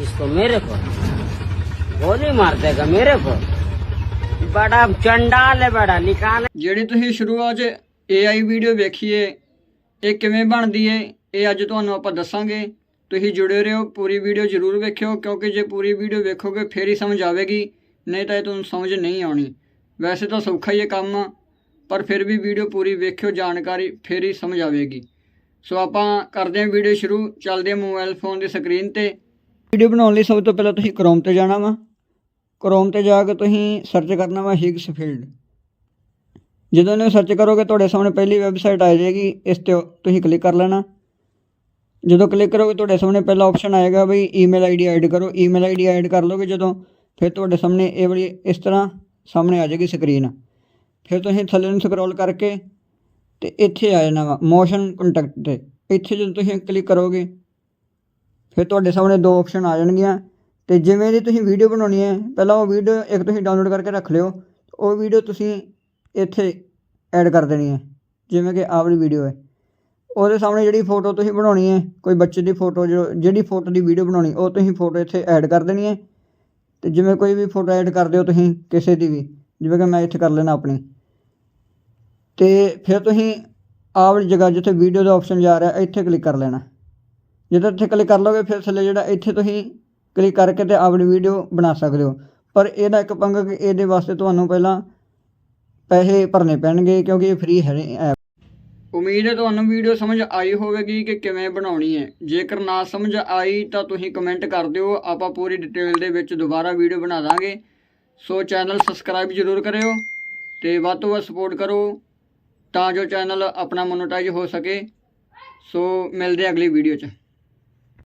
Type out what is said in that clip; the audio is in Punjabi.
किसको मेरे को गोली मार देगा मेरे को बड़ा चंडाल है बड़ा निकाल ਜਿਹੜੀ ਤੁਸੀਂ ਸ਼ੁਰੂਆਤ 'ਚ AI ਵੀਡੀਓ ਵੇਖੀਏ ਇਹ ਕਿਵੇਂ ਬਣਦੀ ਏ ਇਹ ਅੱਜ ਤੁਹਾਨੂੰ ਆਪਾਂ ਦੱਸਾਂਗੇ ਤੁਸੀਂ ਜੁੜੇ ਰਹੋ ਪੂਰੀ ਵੀਡੀਓ ਜ਼ਰੂਰ ਵੇਖਿਓ ਕਿਉਂਕਿ ਜੇ ਪੂਰੀ ਵੀਡੀਓ ਵੇਖੋਗੇ ਫੇਰ ਹੀ ਸਮਝ ਆਵੇਗੀ ਨਹੀਂ ਤਾਂ ਇਹ ਤੁਹਾਨੂੰ ਸਮਝ ਨਹੀਂ ਆਉਣੀ ਵੈਸੇ ਤਾਂ ਸੌਖਾ ਹੀ ਇਹ ਕੰਮ ਆ ਪਰ ਫਿਰ ਵੀ ਵੀਡੀਓ ਪੂਰੀ ਵੇਖਿਓ ਜਾਣਕਾਰੀ ਫੇਰ ਹੀ ਸਮਝ ਆਵੇਗੀ ਸੋ ਆਪਾਂ ਕਰਦੇ ਹਾਂ ਵੀਡੀਓ ਸ਼ੁਰੂ ਚੱਲਦੇ ਹਾਂ ਮੋਬਾਈਲ ਫੋਨ ਦੀ ਸਕਰੀਨ ਤੇ ਵੀਡੀਓ ਬਣਾਉਣ ਲਈ ਸਭ ਤੋਂ ਪਹਿਲਾਂ ਤੁਸੀਂ ਕ੍ਰੋਮ ਤੇ ਜਾਣਾ ਵਾ। ਕ੍ਰੋਮ ਤੇ ਜਾ ਕੇ ਤੁਸੀਂ ਸਰਚ ਕਰਨਾ ਵਾ ਹਿਗਸ ਫੀਲਡ ਜਦੋਂ ਇਹਨੂੰ ਸਰਚ ਕਰੋਗੇ, ਤੁਹਾਡੇ ਸਾਹਮਣੇ ਪਹਿਲੀ ਵੈਬਸਾਈਟ ਆ ਜਾਏਗੀ। ਇਸ ਤੇ ਤੁਸੀਂ ਕਲਿੱਕ ਕਰ ਲੈਣਾ। ਜਦੋਂ ਕਲਿੱਕ ਕਰੋਗੇ, ਤੁਹਾਡੇ ਸਾਹਮਣੇ ਪਹਿਲਾ ਆਪਸ਼ਨ ਆਏਗਾ ਬਈ ਈਮੇਲ ਆਈਡੀ ਐਡ ਕਰੋ। ਈਮੇਲ ਆਈਡੀ ਐਡ ਕਰ ਲੋਗੇ ਜਦੋਂ, ਫਿਰ ਤੁਹਾਡੇ ਸਾਹਮਣੇ ਇਹ ਵਾਲੀ ਇਸ ਤਰ੍ਹਾਂ ਸਾਹਮਣੇ ਆ ਜਾਏਗੀ ਸਕਰੀਨ ਫਿਰ ਤੁਸੀਂ ਥੱਲੇ ਨੂੰ ਸਕਰੋਲ ਕਰਕੇ ਤੇ ਇੱਥੇ ਆ ਜਾਣਾ ਵਾ ਮੋਸ਼ਨ ਕੰਟੈਕਟ ਤੇ। ਇੱਥੇ ਜਦੋਂ ਤੁਸੀਂ ਕਲਿੱਕ ਕਰੋਗੇ ਫਿਰ ਤੁਹਾਡੇ ਸਾਹਮਣੇ ਦੋ ਆਪਸ਼ਨ ਆ ਜਾਣਗੀਆਂ। ਤੇ ਜਿਵੇਂ ਦੀ ਤੁਸੀਂ ਵੀਡੀਓ ਬਣਾਉਣੀ ਹੈ, ਪਹਿਲਾਂ ਉਹ ਵੀਡੀਓ ਇੱਕ ਤੁਸੀਂ ਡਾਊਨਲੋਡ ਕਰਕੇ ਰੱਖ ਲਿਓ। ਉਹ ਵੀਡੀਓ ਤੁਸੀਂ ਇੱਥੇ ਐਡ ਕਰ ਦੇਣੀ ਹੈ, ਜਿਵੇਂ ਕਿ ਆਹ ਵਾਲੀ ਵੀਡੀਓ ਹੈ। ਉਹਦੇ ਸਾਹਮਣੇ ਜਿਹੜੀ ਫੋਟੋ ਤੁਸੀਂ ਬਣਾਉਣੀ ਹੈ, ਕੋਈ ਬੱਚੇ ਦੀ ਫੋਟੋ ਜੋ, ਜਿਹੜੀ ਫੋਟੋ ਦੀ ਵੀਡੀਓ ਬਣਾਉਣੀ, ਉਹ ਤੁਸੀਂ ਫੋਟੋ ਇੱਥੇ ਐਡ ਕਰ ਦੇਣੀ ਹੈ। ਤੇ ਜਿਵੇਂ ਕੋਈ ਵੀ ਫੋਟੋ ਐਡ ਕਰ ਦਿਓ ਤੁਸੀਂ, ਕਿਸੇ ਦੀ ਵੀ, ਜਿਵੇਂ ਕਿ ਮੈਂ ਇੱਥੇ ਕਰ ਲੈਣਾ ਆਪਣੀ। ਤੇ ਫਿਰ ਤੁਸੀਂ ਆਹ ਵਾਲੀ ਜਗ੍ਹਾ ਜਿੱਥੇ ਵੀਡੀਓ ਦਾ ਆਪਸ਼ਨ ਜਾ ਰਿਹਾ, ਇੱਥੇ ਕਲਿੱਕ ਕਰ ਲੈਣਾ। ਜਦੋਂ ਇੱਥੇ ਕਲਿੱਕ ਕਰ ਲਓਗੇ, ਫਿਰ ਥੱਲੇ ਜਿਹੜਾ ਇੱਥੇ ਤੁਸੀਂ ਕਲਿੱਕ ਕਰਕੇ ਤੇ ਆਪਣੀ ਵੀਡੀਓ ਬਣਾ ਸਕਦੇ ਹੋ। ਪਰ ਇਹਦਾ ਇੱਕ ਪੰਗ ਕਿ ਇਹਦੇ ਵਾਸਤੇ ਤੁਹਾਨੂੰ ਪਹਿਲਾਂ ਪੈਸੇ ਭਰਨੇ ਪੈਣਗੇ, ਕਿਉਂਕਿ ਇਹ ਫ੍ਰੀ ਹੈ ਐਪ ਉਮੀਦ ਹੈ ਤੁਹਾਨੂੰ ਵੀਡੀਓ ਸਮਝ ਆਈ ਹੋਵੇਗੀ ਕਿ ਕਿਵੇਂ ਬਣਾਉਣੀ ਹੈ। ਜੇਕਰ ਨਾ ਸਮਝ ਆਈ, ਤਾਂ ਤੁਸੀਂ ਕਮੈਂਟ ਕਰ ਦਿਓ। ਆਪਾਂ ਪੂਰੀ ਡਿਟੇਲ ਦੇ ਵਿੱਚ ਦੁਬਾਰਾ ਵੀਡੀਓ ਬਣਾ ਦਾਂਗੇ। ਸੋ ਚੈਨਲ ਸਬਸਕ੍ਰਾਈਬ ਜ਼ਰੂਰ ਕਰਿਓ ਤੇ ਵੱਧ ਤੋਂ ਵੱਧ ਸਪੋਰਟ ਕਰੋ ਤਾਂ ਜੋ ਚੈਨਲ ਆਪਣਾ ਮੋਨੋਟਾਈਜ਼ ਹੋ ਸਕੇ। ਸੋ ਮਿਲਦੇ ਅਗਲੀ ਵੀਡੀਓ 'ਚ।